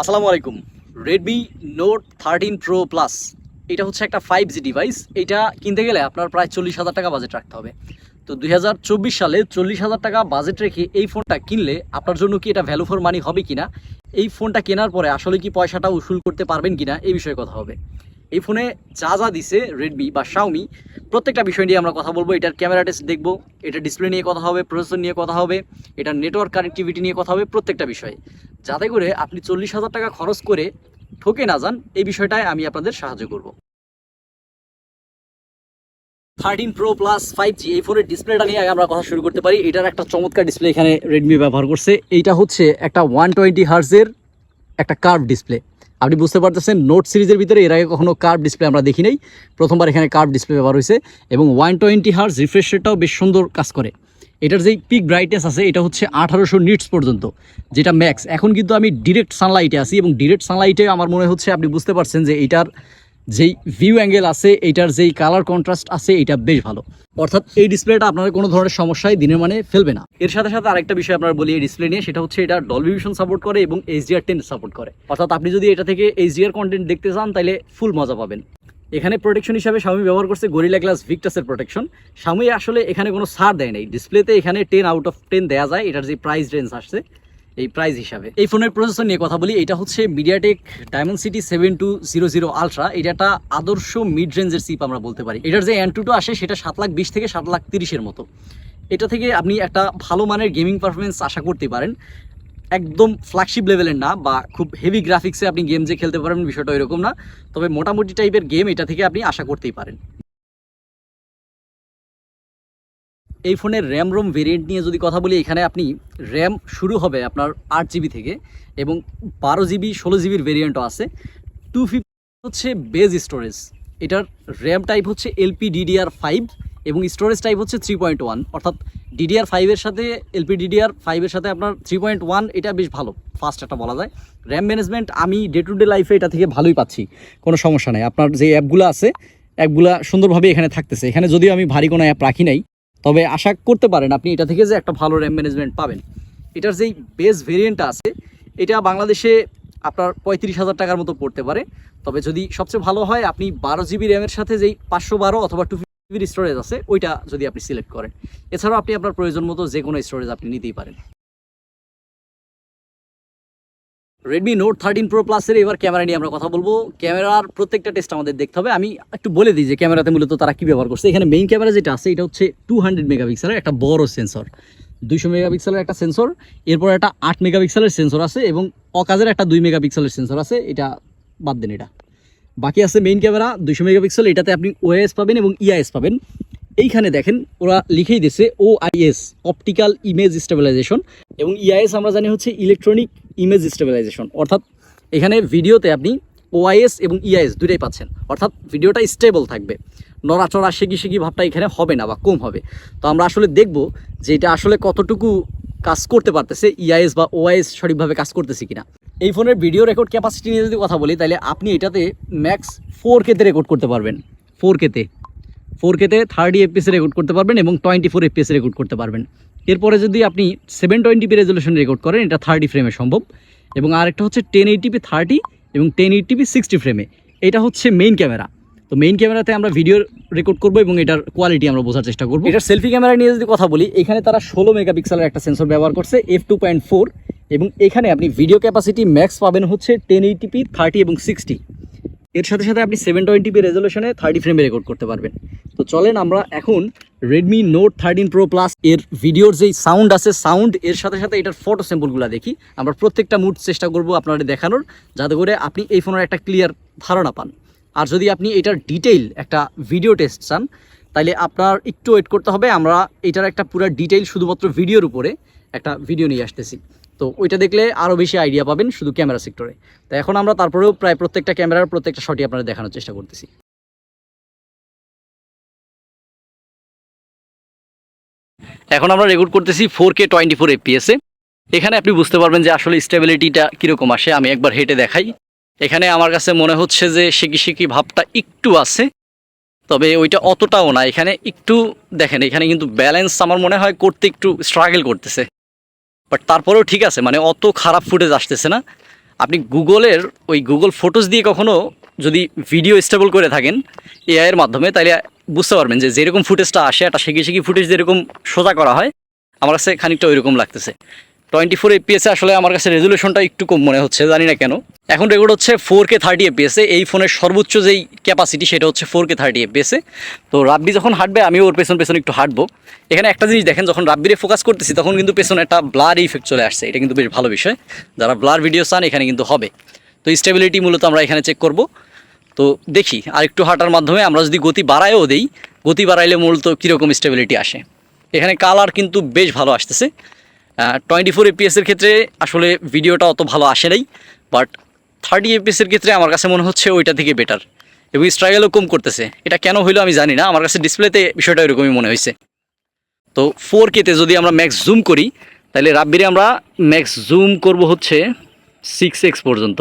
আসসালামু আলাইকুম। Redmi Note thirteen Pro Plus এটা হচ্ছে একটা ফাইভ জি ডিভাইস এটা কিনতে গেলে আপনার প্রায় চল্লিশ হাজার টাকা বাজেট রাখতে হবে। তো দু হাজার চব্বিশ সালে চল্লিশ হাজার টাকা বাজেট রেখে এই ফোনটা কিনলে আপনার জন্য কি এটা ভ্যালু ফর মানি হবে কিনা? এই ফোনটা কেনার পরে আসলে কি পয়সাটা উসুল করতে পারবেন কিনা এই বিষয়ে কথা হবে। এই ফোনে যা যা দিছে রেডমি বা শাওমি প্রত্যেকটা বিষয় নিয়ে আমরা কথা বলব। এটার ক্যামেরা টেস্ট দেখব, এটা ডিসপ্লে নিয়ে কথা হবে প্রসেসর নিয়ে কথা হবে এটার নেটওয়ার্ক কানেক্টিভিটি নিয়ে কথা হবে, প্রত্যেকটা বিষয়ে। যাতে করে আপনি চল্লিশ হাজার টাকা খরচ করে ঠকে না যান, এই বিষয়টায় আমি আপনাদের সাহায্য করব। Thirteen Pro Plus five G এই ফোনের ডিসপ্লেটা নিয়ে আগে আমরা কথা শুরু করতে পারি। এটার একটা চমৎকার ডিসপ্লে এখানে রেডমি ব্যবহার করছে। এইটা হচ্ছে একটা ওয়ান টোয়েন্টি হার্সের একটা কার্ভ ডিসপ্লে আপনি বুঝতে পারতেছেন নোট সিরিজের ভিতরে এর আগে কখনো কার্ভ ডিসপ্লে আমরা দেখি নাই। প্রথমবার এখানে কার্ভ ডিসপ্লে ব্যবহার হয়েছে এবং ওয়ান টোয়েন্টি হার্স রিফ্রেশ রেটটাও বেশ সুন্দর কাজ করে। এটার যেই পিক ব্রাইটনেস আছে, এটা হচ্ছে আঠারোশো নিটস পর্যন্ত, যেটা ম্যাক্স এখন কিন্তু আমি ডিরেক্ট সানলাইটে আছি এবং ডিরেক্ট সানলাইটে আমার মনে হচ্ছে আপনি বুঝতে পারছেন যে এটার যেই ভিউ অ্যাঙ্গেল আছে, এটার যেই কালার কন্ট্রাস্ট আছে, এটা বেশ ভালো। অর্থাৎ এই ডিসপ্লেটা আপনার কোনো ধরনের সমস্যায় দিনের মানে ফেলবে না। এর সাথে সাথে আরেকটা বিষয় আপনার বলি এই ডিসপ্লে নিয়ে, সেটা হচ্ছে এটা ডলবি সাপোর্ট করে এবং এইচডিআর টেন সাপোর্ট করে। অর্থাৎ আপনি যদি এটা থেকে এইচডিআর কন্টেন্ট দেখতে চান, তাহলে ফুল মজা পাবেন। এখানে প্রোটেকশন হিসাবে স্বামী ব্যবহার করছে গরিলা গ্লাস ভিক্টাসের প্রোটেকশন স্বামী আসলে এখানে কোনো ছাড় দেয় নাই। ডিসপ্লেতে এখানে টেন আউট অফ টেন দেওয়া যায়। এটার যে প্রাইস রেঞ্জ আসছে, এই প্রাইস হিসাবে। এই ফোনের প্রসেসর নিয়ে কথা বলি, এটা হচ্ছে MediaTek Dimensity seven two zero zero ultra এটা একটা আদর্শ মিড রেঞ্জের সিপ আমরা বলতে পারি। এটার যে অ্যান্টুটো আসে, সেটা সাত লাখ বিশ থেকে সাত লাখ তিরিশের মতো। এটা থেকে আপনি একটা ভালো মানের গেমিং পারফরমেন্স আশা করতে পারেন। একদম ফ্ল্যাগশিপ লেভেলের না, বা খুব হেভি গ্রাফিক্সে আপনি গেম যে খেলতে পারবেন বিষয়টা এরকম না। তবে মোটামুটি টাইপের গেম এটা থেকে আপনি আশা করতেই পারেন। এই ফোনের র্যাম রোম ভেরিয়েন্ট নিয়ে যদি কথা বলি, এখানে আপনি র্যাম শুরু হবে আপনার আট জিবি থেকে, এবং বারো জিবি ষোলো জিবির ভেরিয়েন্টও আছে। টু হচ্ছে বেজ স্টোরেজ এটার র্যাম টাইপ হচ্ছে এলপি ডিডিআর ফাইভ এবং স্টোরেজ টাইপ হচ্ছে থ্রি পয়েন্ট ওয়ান অর্থাৎ ডিডিআর ফাইভের সাথে এলপি ডিডিআর ফাইভের সাথে আপনার থ্রি পয়েন্ট ওয়ান এটা বেশ ভালো। ফার্স্ট একটা বলা যায়। র্যাম ম্যানেজমেন্ট আমি ডে টু ডে লাইফে এটা থেকে ভালোই পাচ্ছি। কোনো সমস্যা নেই। আপনার যে অ্যাপগুলো আছে, অ্যাপগুলো সুন্দরভাবে এখানে থাকতেছে। এখানে যদিও আমি ভারী কোনো অ্যাপ রাখি নাই, তবে আশা করতে পারেন আপনি এটা থেকে যে একটা ভালো র্যাম ম্যানেজমেন্ট পাবেন। এটার যেই বেস ভেরিয়েন্টটা আছে, এটা বাংলাদেশে আপনার পঁয়ত্রিশ হাজার টাকার মতো পড়তে পারে। তবে যদি সবচেয়ে ভালো হয়, আপনি বারো জিবি র্যামের সাথে যেই পাঁচশো বারো অথবা টু জিবির স্টোরেজ আছে, ওইটা যদি আপনি সিলেক্ট করেন। এছাড়াও আপনি আপনার প্রয়োজন মতো যে কোনো স্টোরেজ আপনি নিতেই পারেন। রেডমি নোট থার্টিন প্রো প্লাসের এবার ক্যামেরা নিয়ে আমরা কথা বলব। ক্যামেরার প্রত্যেকটা টেস্ট আমাদের দেখতে হবে। আমি একটু বলে দিই যে ক্যামেরাতে মূলত তারা কী ব্যবহার করছে। এখানে মেইন ক্যামেরা যেটা আছে, এটা হচ্ছে টু হান্ড্রেড মেগাপিক্সেলের একটা বড় সেন্সর দুইশো মেগাপিক্সেলের একটা সেন্সর এরপর একটা আট মেগাপিক্সেলের সেন্সর আছে এবং অকাজের একটা দুই মেগাপিক্সেলের সেন্সর আছে। এটা বাদ দেন এটা। বাকি আছে মেইন ক্যামেরা দুইশো মেগাপিক্সেল এটাতে আপনি ওএস পাবেন এবং ইআইএস পাবেন। এইখানে দেখেন, ওরা লিখেই দিয়েছে O IS optical image stabilisation এবং ইআইএস আমরা জানি হচ্ছে ইলেকট্রনিক ইমেজ স্টেবিলাইজেশন অর্থাৎ এখানে ভিডিওতে আপনি ওআইএস এবং ইআইএস দুটাই পাচ্ছেন। অর্থাৎ ভিডিওটা স্টেবল থাকবে। নড়াচড়া শেকি শেকি ভাবটা এখানে হবে না বা কম হবে। তো আমরা আসলে দেখব যে এটা আসলে কতটুকু কাজ করতে পারতেছে ইআইএস বা ওআইএস সঠিকভাবে কাজ করতেছে কিনা। এই ফোনের ভিডিও রেকর্ড ক্যাপাসিটি নিয়ে যদি কথা বলি, তাহলে আপনি এটাতে ম্যাক্স ফোর কেতে রেকর্ড করতে পারবেন। ফোর কেতে ফোর কেতে থার্টি এফপিএসে রেকর্ড করতে পারবেন এবং টোয়েন্টি ফোর এফপিএসে রেকর্ড করতে পারবেন। এরপরে যদি আপনি seven twenty p resolution record করেন, এটা থার্টি ফ্রেমে সম্ভব। এবং আরেকটা হচ্ছে টেন এইটিপি থার্টি এবং টেন এইটিপি সিক্সটি ফ্রেমে এটা হচ্ছে মেইন ক্যামেরা তো মেইন ক্যামেরাতে আমরা ভিডিও রেকর্ড করব এবং এটার কোয়ালিটি আমরা বোঝার চেষ্টা করব। এটার সেলফি ক্যামেরা নিয়ে যদি কথা বলি, এখানে তারা ষোলো মেগাপিক্সেলের একটা সেন্সর ব্যবহার করছে এফ টু পয়েন্ট ফোর এবং এখানে আপনি ভিডিও ক্যাপাসিটি ম্যাক্স পাবেন হচ্ছে টেন এইটিপি থার্টি এবং সিক্সটি এর সাথে সাথে আপনি সেভেন টোয়েন্টিপি রেজলিউশনে থার্টি ফ্রেমে রেকর্ড করতে পারবেন। তো চলেন আমরা এখন Redmi Note thirteen Pro Plus এর ভিডিওর যেই সাউন্ড আছে সাউন্ড এর সাথে সাথে এটার ফটো স্যাম্পলগুলো দেখি। আমরা প্রত্যেকটা মুড চেষ্টা করব আপনাদের দেখানোর, যাতে করে আপনি এই ফোনের একটা ক্লিয়ার ধারণা পান। আর যদি আপনি এটার ডিটেইল একটা ভিডিও টেস্ট চান তাহলে আপনার একটু ওয়েট করতে হবে। আমরা এটার একটা পুরো ডিটেইল শুধুমাত্র ভিডিওর উপরে একটা ভিডিও নিয়ে আসতেছি। তো ওইটা দেখলে আরও বেশি আইডিয়া পাবেন শুধু ক্যামেরা সেক্টরে তো এখন আমরা তারপরেও প্রায় প্রত্যেকটা ক্যামেরার প্রত্যেকটা শটই আপনাদের দেখানোর চেষ্টা করতেছি। এখন আমরা রেকর্ড করতেছি ফোর কে টোয়েন্টি ফোর এফপিএসে এখানে আপনি বুঝতে পারবেন যে আসলে স্টেবিলিটিটা কীরকম আসে, আমি একবার হেঁটে দেখাই। এখানে আমার কাছে মনে হচ্ছে যে শিকি শিকি ভাবটা একটু আছে, তবে ওইটা অতটাও না। এখানে একটু দেখেন, এখানে কিন্তু ব্যালেন্স আমার মনে হয় করতে একটু স্ট্রাগল করতেছে। বাট তারপরেও ঠিক আছে মানে অত খারাপ ফুটেজ আসতেছে না। আপনি গুগলের ওই গুগল ফটোজ দিয়ে কখনো যদি ভিডিও স্টেবল করে থাকেন এআইয়ের মাধ্যমে, তাহলে বুঝতে পারবেন যে যেরকম ফুটেজটা আসে, একটা শেখি শেখি ফুটেজ যেরকম সোজা করা হয়, আমার কাছে খানিকটা ওইরকম লাগতেছে। টোয়েন্টি ফোর এপিএসে আসলে আমার কাছে রেজুলেশনটা একটু কম মনে হচ্ছে, জানি না কেন। এখন রেকর্ড হচ্ছে ফোর কে থার্টি এপিএসে এই ফোনের সর্বোচ্চ যেই ক্যাপাসিটি সেটা হচ্ছে ফোর কে থার্টি এপিএসে তো রাব্বি যখন হাঁটবে, আমি ওর পেছন পেছন একটু হাঁটবো। এখানে একটা জিনিস দেখেন, যখন রাব্বিরে ফোকাস করতেছি, তখন কিন্তু পেছনে একটা ব্লার ইফেক্ট চলে আসছে। এটা কিন্তু বেশ ভালো বিষয়। যারা ব্লার ভিডিও চান, এখানে কিন্তু হবে। তো স্টেবিলিটি মূলত আমরা এখানে চেক করব। তো দেখি আর একটু হাঁটার মাধ্যমে আমরা যদি গতি বাড়ায়ও দেই, গতি বাড়াইলে মূলত কীরকম স্টেবিলিটি আসে। এখানে কালার কিন্তু বেশ ভালো আসতেছে। টোয়েন্টি ফোর এপিএসের ক্ষেত্রে আসলে ভিডিওটা অত ভালো আসে নাই বাট থার্টি এপিএসের ক্ষেত্রে আমার কাছে মনে হচ্ছে ওইটা থেকে বেটার এবং স্ট্রাগলও কম করতেছে। এটা কেন হইল আমি জানি না, আমার কাছে ডিসপ্লেতে বিষয়টা এরকমই মনে হয়েছে। তো ফোর কেতে যদি আমরা ম্যাক্স জুম করি, তাহলে রাব্বিরে আমরা ম্যাক্স জুম করব হচ্ছে সিক্স এক্স পর্যন্ত।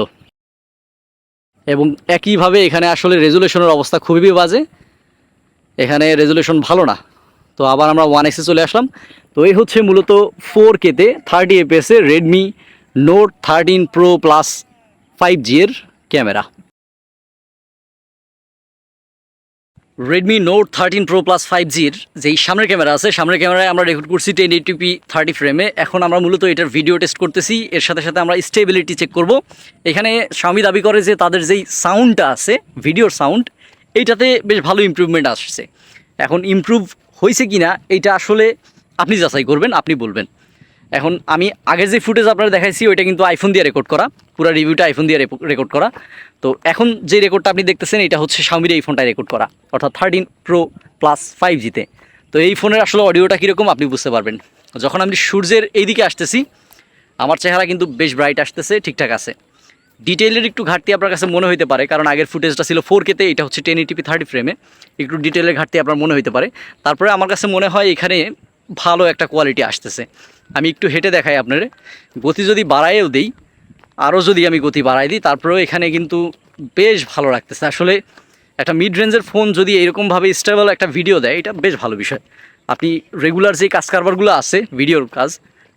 এবং একইভাবে এখানে আসলে রেজুলেশনের অবস্থা খুবই বাজে। এখানে রেজুলেশন ভালো না। তো আবার আমরা ওয়ান এক্সে চলে আসলাম। তো এই হচ্ছে মূলত ফোর কেতে thirty এপিএসে Redmi Note thirteen Pro Plus five G এর camera Redmi Note thirteen Pro Plus five জির যেই সামনের ক্যামেরা আছে, সামনের ক্যামেরায় আমরা রেকর্ড করছি টেন এইটিপি থার্টি ফ্রেমে এখন আমরা মূলত এটার ভিডিও টেস্ট করতেছি। এর সাথে সাথে আমরা স্টেবিলিটি চেক করব। এখানে স্বামী দাবি করে যে তাদের যেই সাউন্ডটা আছে ভিডিওর সাউন্ড এইটাতে বেশ ভালো ইমপ্রুভমেন্ট আসছে। এখন ইমপ্রুভ হয়েছে কি না এইটা আসলে আপনি যাচাই করবেন, আপনি বলবেন। এখন আমি আগের যে ফুটেজ আপনারা দেখাইছি, ওইটা কিন্তু আইফোন দিয়ে রেকর্ড করা, পুরো রিভিউটা আইফোন দিয়ে রেকর্ড করা। তো এখন যে রেকর্ডটা আপনি দেখতেছেন, এটা হচ্ছে শাওমির এই ফোনটায় রেকর্ড করা, অর্থাৎ থার্টিন প্রো প্লাস ফাইভ জিতে তো। এই ফোনের আসলে অডিওটা কীরকম, আপনি বুঝতে পারবেন। যখন আমি সূর্যের এইদিকে আসতেছি, আমার চেহারা কিন্তু বেশ ব্রাইট আসতেছে, ঠিকঠাক আছে। ডিটেইলের একটু ঘাটতি আপনার কাছে মনে হতে পারে, কারণ আগের ফুটেজটা ছিল ফোর কেতে এটা হচ্ছে টেন এইটিপি থার্টি ফ্রেমে একটু ডিটেলের ঘাটতি আপনার মনে হতে পারে। তারপরে আমার কাছে মনে হয় এখানে ভালো একটা কোয়ালিটি আসতেছে। আমি একটু হেঁটে দেখাই আপনারে। গতি যদি বাড়াইও দিই, আরও যদি আমি গতি বাড়াই দিই, তারপরেও এখানে কিন্তু বেশ ভালো লাগতেছে। আসলে একটা মিড রেঞ্জের ফোন যদি এরকমভাবে স্টেবল একটা ভিডিও দেয়, এটা বেশ ভালো বিষয়। আপনি রেগুলার যে কাজ কারবারগুলো আছে ভিডিওর কাজ,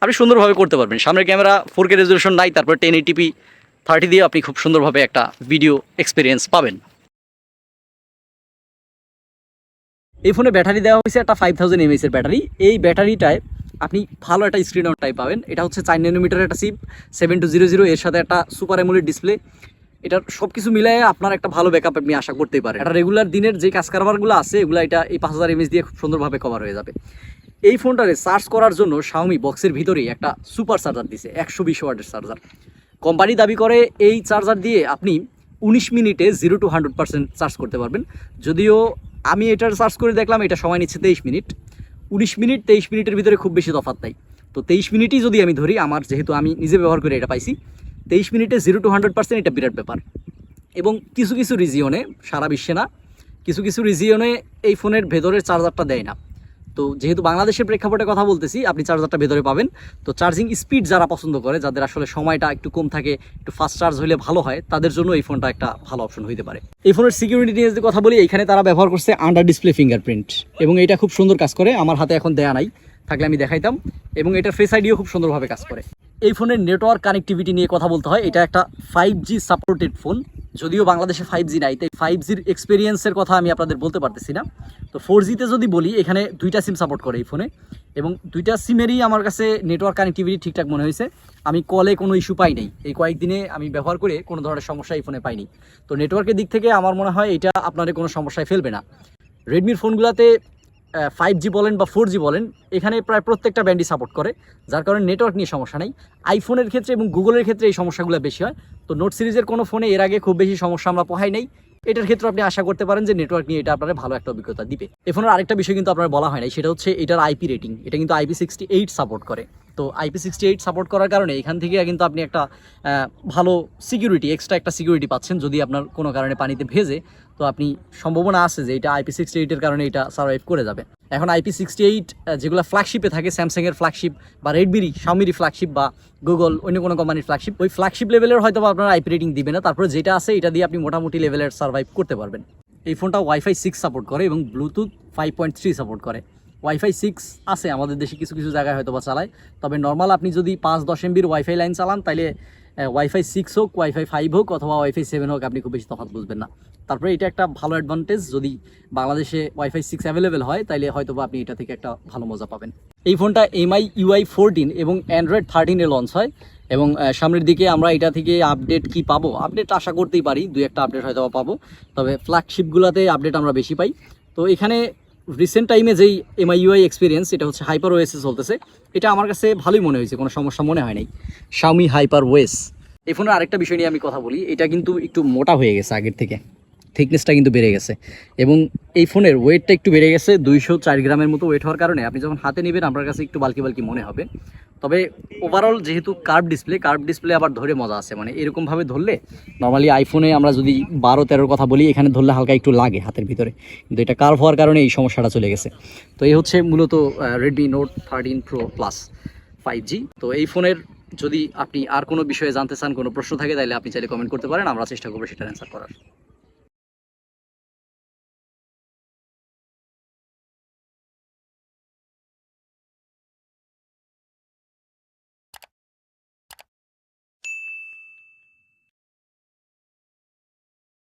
আপনি সুন্দরভাবে করতে পারবেন। সামনের ক্যামেরা ফোর কে রেজলিউশন নাই, তারপর টেন এইটিপি থার্টি দিয়ে আপনি খুব সুন্দরভাবে একটা ভিডিও এক্সপিরিয়েন্স পাবেন। এই ফোনে ব্যাটারি দেওয়া হয়েছে একটা ফাইভ থাউজেন্ড এমএস এর ব্যাটারি। এই ব্যাটারিটায় আপনি ভালো একটা স্ক্রিন টাইপ পাবেন। এটা হচ্ছে চার ন্যানোমিটার একটা chip seven two zero zero এর সাথে একটা সুপার এমুলের ডিসপ্লে এটার সব কিছু মিলিয়ে আপনার একটা ভালো ব্যাকআপ আপনি আশা করতেই পারেন। এটা রেগুলার দিনের যে কাজ কারবারগুলো আছে, এগুলো এটা এই পাঁচ হাজার এমএস দিয়ে খুব সুন্দরভাবে কভার হয়ে যাবে। এই ফোনটারে চার্জ করার জন্য শাওমি বক্সের ভিতরেই একটা সুপার চার্জার দিছে, একশো বিশ ওয়াটের চার্জার কোম্পানি দাবি করে এই চার্জার দিয়ে আপনি উনিশ মিনিটে zero to hundred percent charge করতে পারবেন। যদিও আমি এটার চার্জ করে দেখলাম, এটা সময় নিচ্ছে তেইশ মিনিট। উনিশ মিনিট, তেইশ মিনিটের ভিতরে খুব বেশি তফাৎ নাই। তো তেইশ মিনিটই যদি আমি ধরি, আমার যেহেতু আমি নিজে ব্যবহার করে এটা পাইছি, তেইশ মিনিটে জিরো টু হান্ড্রেড পার্সেন্ট এটা বিরাট ব্যাপার। এবং কিছু কিছু রিজিয়নে, সারা বিশ্বে না, কিছু কিছু রিজিয়নে এই ফোনের ভেতরের চার্জারটা দেয় না। তো যেহেতু বাংলাদেশের প্রেক্ষাপটে কথা বলতেছি, আপনি চার্জারটা ভেতরে পাবেন। তো চার্জিং স্পিড যারা পছন্দ করে, যাদের আসলে সময়টা একটু কম থাকে, একটু ফাস্ট চার্জ হলে ভালো হয়, তাদের জন্য এই ফোনটা একটা ভালো অপশন হইতে পারে। এই ফোনের সিকিউরিটি নিয়ে যদি কথা বলি এখানে তারা ব্যবহার করছে আন্ডার ডিসপ্লে ফিঙ্গারপ্রিন্ট এবং এটা খুব সুন্দর কাজ করে, আমার হাতে এখন দেয়া নাই, থাকলে আমি দেখাইতাম এবং এটার ফেস আইডিও খুব সুন্দরভাবে কাজ করে। এই ফোনের নেটওয়ার্ক কানেক্টিভিটি নিয়ে কথা বলতে হয়, এটা একটা ফাইভ জি সাপোর্টেড ফোন যদিও বাংলাদেশে ফাইভ জি নাই, তাই ফাইভ জির এক্সপিরিয়েন্সের কথা আমি আপনাদের বলতে পারতেছি না। তো ফোর জিতে যদি বলি, এখানে দুইটা সিম সাপোর্ট করে এই ফোনে এবং দুইটা সিমেরই আমার কাছে নেটওয়ার্ক কানেক্টিভিটি ঠিকঠাক মনে হয়েছে। আমি কলে কোনো ইস্যু পাই নাই। এই কয়েকদিনে আমি ব্যবহার করে কোনো ধরনের সমস্যা এই ফোনে পাইনি। তো নেটওয়ার্কের দিক থেকে আমার মনে হয় এটা আপনাদের কোনো সমস্যায় ফেলবে না। রেডমির ফোনগুলোতে ফাইভ জি বলেন বা ফোর জি বলেন, এখানে প্রায় প্রত্যেকটা ব্যান্ডই সাপোর্ট করে, যার কারণে নেটওয়ার্ক নিয়ে সমস্যা নেই। আইফোনের ক্ষেত্রে এবং গুগলের ক্ষেত্রে এই সমস্যাগুলো বেশি হয়। তো নোট সিরিজের কোনো ফোনে এর আগে খুব বেশি সমস্যা আমরা পোহাই নাই। এটার ক্ষেত্রে আপনি আশা করতে পারেন যে নেটওয়ার্ক নিয়ে এটা আপনার ভালো একটা অভিজ্ঞতা দিবে। এ ফোনের আরেকটা বিষয় কিন্তু আপনার বলা হয় নাই, সেটা হচ্ছে এটার আইপি রেটিং এটা কিন্তু আইপি সিক্সটি এইট সাপোর্ট করে। তো আইপি সিক্সটি এইট সাপোর্ট করার কারণে এখান থেকে কিন্তু আপনি একটা ভালো সিকিউরিটি এক্সট্রা একটা সিকিউরিটি পাচ্ছেন যদি আপনার কোনো কারণে পানিতে ভেজে। তো আপনি সম্ভাবনা আছে যে এটা আইপি সিক্সটি এইটের কারণে এটা সার্ভাইভ করে যাবে। এখন আইপি সিক্সটি এইট যেগুলো ফ্ল্যাগশিপে থাকে স্যামসাংয়ের ফ্ল্যাগশিপ বা রেডমিরই শাওমিরই ফ্ল্যাগশিপ বা গুগল অন্য কোনো কোম্পানির ফ্ল্যাগশিপ ওই ফ্ল্যাগশিপ লেভেলের হয়তো আপনার আইপি রেটিং দিবে না। তারপরে যেটা আছে এটা দিয়ে আপনি মোটামুটি লেভেলের সার্ভাইভ করতে পারবেন। এই ফোনটা ওয়াইফাই সিক্স সাপোর্ট করে এবং Bluetooth five point three support করে। ওয়াইফাই সিক্স আছে, আমাদের দেশে কিছু কিছু জায়গায় হয়তো বা চালায়। তবে নর্মাল আপনি যদি পাঁচ দশ এমবির ওয়াইফাই লাইন চালান তাহলে ওয়াইফাই সিক্স হোক ওয়াইফাই ফাইভ হোক, অথবা ওয়াইফাই সেভেন হোক, আপনি খুব বেশি তফাৎ বুঝবেন না। তারপরে এটা একটা ভালো অ্যাডভান্টেজ যদি বাংলাদেশে ওয়াইফাই সিক্স অ্যাভেলেবেল হয়, তাইলে হয়তো আপনি এটা থেকে একটা ভালো মজা পাবেন। এই ফোনটা এমআই ইউআই ফোরটিন এবং অ্যান্ড্রয়েড থার্টিনে লঞ্চ হয়, এবং সামনের দিকে আমরা এটা থেকে আপডেট কি পাবো? আপডেট আশা করতেই পারি, দুই একটা আপডেট হয়তো পাবো, তবে ফ্ল্যাগশিপগুলোতে আপডেট আমরা বেশি পাই। তো এখানে রিসেন্ট টাইমে যেই এমআইউআই এক্সপিরিয়েন্স এটা হচ্ছে হাইপার ওয়েসে চলতেছে, এটা আমার কাছে ভালোই মনে হয়েছে, কোনো সমস্যা মনে হয় নাই। শাওমি হাইপার ওয়েস এই ফোনের আরেকটা বিষয় নিয়ে আমি কথা বলি, এটা কিন্তু একটু মোটা হয়ে গেছে আগের থেকে। থিকনেসটা কিন্তু বেড়ে গেছে। এবং এই ফোনের ওয়েটটা একটু বেড়ে গেছে, দুইশো চার গ্রামের মতো ওয়েট হওয়ার কারণে। আপনি যখন হাতে নেবেন, আপনার কাছে একটু বালকি বালকি মনে হবে। তবে ওভারঅল যেহেতু কার্ভ ডিসপ্লে কার্ভ ডিসপ্লে আবার ধরে মজা আছে। মানে এরকমভাবে ধরলে নর্মালি আইফোনে আমরা যদি বারো তেরোর কথা বলি, এখানে ধরলে হালকা একটু লাগে হাতের ভিতরে। কিন্তু এটা কার্ভ হওয়ার কারণে এই সমস্যাটা চলে গেছে। তো এই হচ্ছে মূলত Redmi note thirteen pro plus five G তো এই ফোনের যদি আপনি আর কোনো বিষয়ে জানতে চান, কোনো প্রশ্ন থাকে, তাহলে আপনি চাইলে কমেন্ট করতে পারেন। আমরা চেষ্টা করব সেটা অ্যান্সার করার।